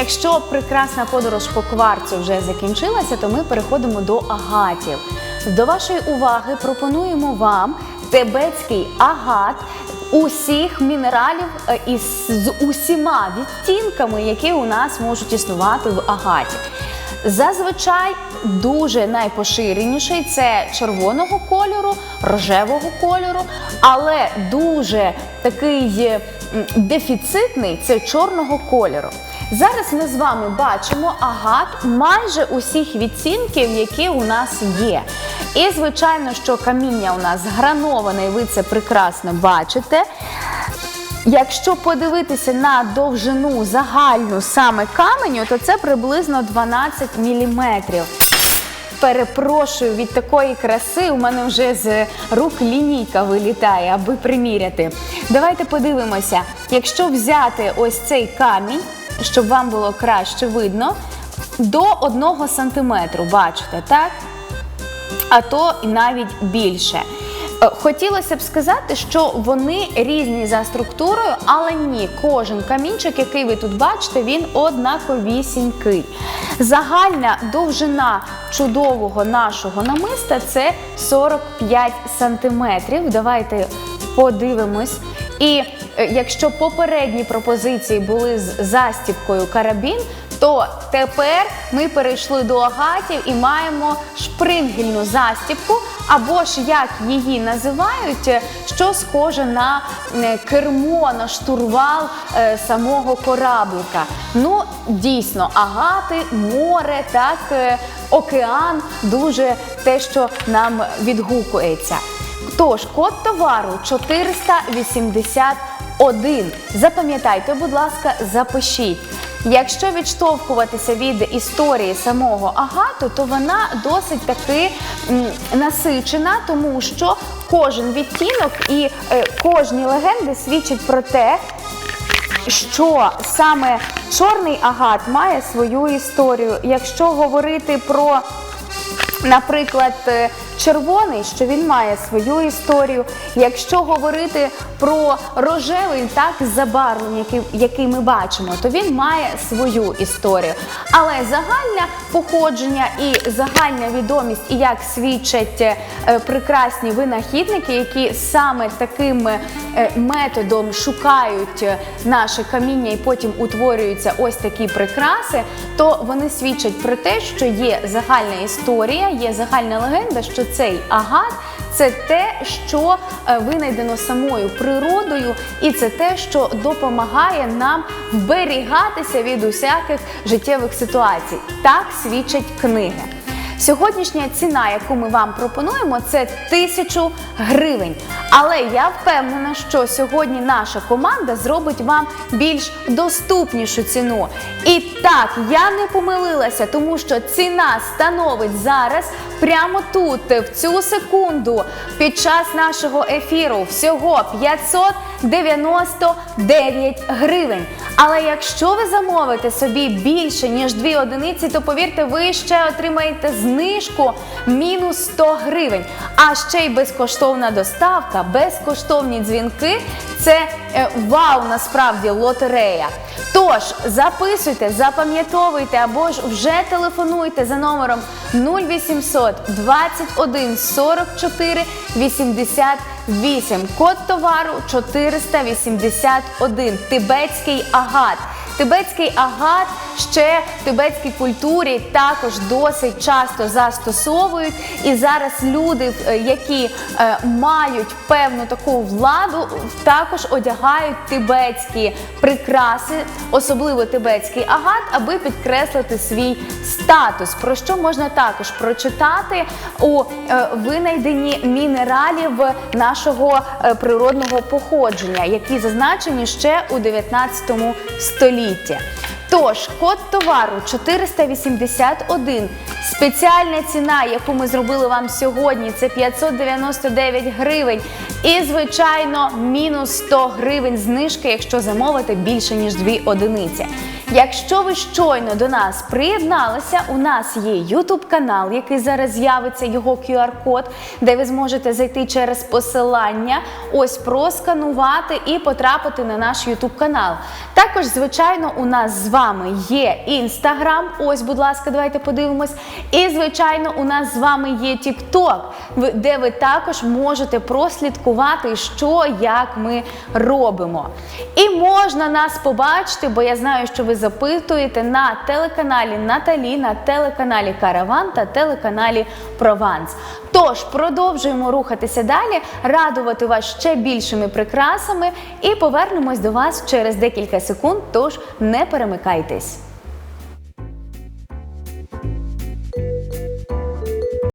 якщо прекрасна подорож по кварцу вже закінчилася, то ми переходимо до агатів. До вашої уваги пропонуємо вам тибетський агат усіх мінералів е, із з усіма відтінками, які у нас можуть існувати в агаті. Зазвичай дуже найпоширеніший це червоного кольору, рожевого кольору, але дуже такий е, дефіцитний це чорного кольору. Зараз ми з вами бачимо агат майже усіх відцінків, які у нас є. І звичайно, що каміння у нас грановане, ви це прекрасно бачите. Якщо подивитися на довжину загальну саме каменю, то це приблизно 12 міліметрів. Перепрошую від такої краси. У мене вже з рук лінійка вилітає, аби приміряти. Давайте подивимося. Якщо взяти ось цей камінь, щоб вам було краще видно, до 1 сантиметру, бачите, так? а то і навіть більше. Е, Хотілося б сказати, що вони різні за структурою, але ні, кожен камінчик, який ви тут бачите, він однаковісінький. Загальна довжина чудового нашого намиста це 45 сантиметрів. Давайте подивимось. І якщо попередні пропозиції були з застібкою карабін, то тепер ми перейшли до агатів і маємо шпрингельну застібку, або ж як її називають, е, що схоже на е, кермо, на штурвал е, самого кораблика. Ну, дійсно, агати, море, так, е, океан дуже те, що нам відгукується. Тож, код товару 481. Запам'ятайте, будь ласка, запишіть. Якщо відштовхуватися від історії самого агату, то вона досить таки насичена, тому що кожен відтінок і е, кожні легенди свідчать про те, що саме чорний агат має свою історію. Якщо говорити про Наприклад, е, червоний, що він має свою історію. Якщо говорити про рожевий так забарвлення, який, який ми бачимо, то він має свою історію. Але загальне походження і загальна відомість, і як свідчать е, прекрасні винахідники, які саме таким е, методом шукають е, наше каміння і потім утворюються ось такі прикраси, то вони свідчать про те, що є загальна історія, є загальна легенда, що цей агат це те, що е, винайдено самою природою, і це те, що допомагає нам вберігатися від усяких життєвих ситуацій. Так свідчать книги. Сьогоднішня ціна, яку ми вам пропонуємо, це тисячу гривень. Але я впевнена, що сьогодні наша команда зробить вам більш доступнішу ціну. І так, я не помилилася, тому що ціна становить зараз прямо тут, в цю секунду, під час нашого ефіру, всього 599 гривень. Але якщо ви замовите собі більше ніж дві одиниці, то повірте, ви ще отримаєте знижку мінус 100 гривень. А ще й безкоштовна доставка, безкоштовні дзвінки. Це е, вау, насправді лотерея. Тож записуйте, запам'ятовуйте або ж вже телефонуйте за номером 0800 21 44 88. Код товару 481. Тибетський агат. Тибетський агат ще в тибетській культурі також досить часто застосовують. І зараз люди, е, які е, мають певну таку владу, також одягають тибетські прикраси, особливо тибетський агат, аби підкреслити свій статус. Про що можна також прочитати у е, винайденні мінералів нашого природного походження, які зазначені ще у 19 столітті. Тож, код товару 481. Спеціальна ціна, яку ми зробили вам сьогодні, це 599 гривень. І, звичайно, мінус 100 гривень знижки, якщо замовити більше ніж дві одиниці. Якщо ви щойно до нас приєдналися, у нас є YouTube канал, який зараз з'явиться його QR-код, де ви зможете зайти через посилання, ось просканувати і потрапити на наш YouTube канал. Також, звичайно, у нас з вами є Instagram. Ось, будь ласка, давайте подивимось. І, звичайно, у нас з вами є TikTok, де ви також можете прослідкувати, що як ми робимо. І можна нас побачити, бо я знаю, що ви запитуєте на телеканалі Наталі, на телеканалі Караван та телеканалі Прованс. Тож продовжуємо рухатися далі, радувати вас ще більшими прикрасами і повернемось до вас через декілька секунд. Тож не перемикайтесь.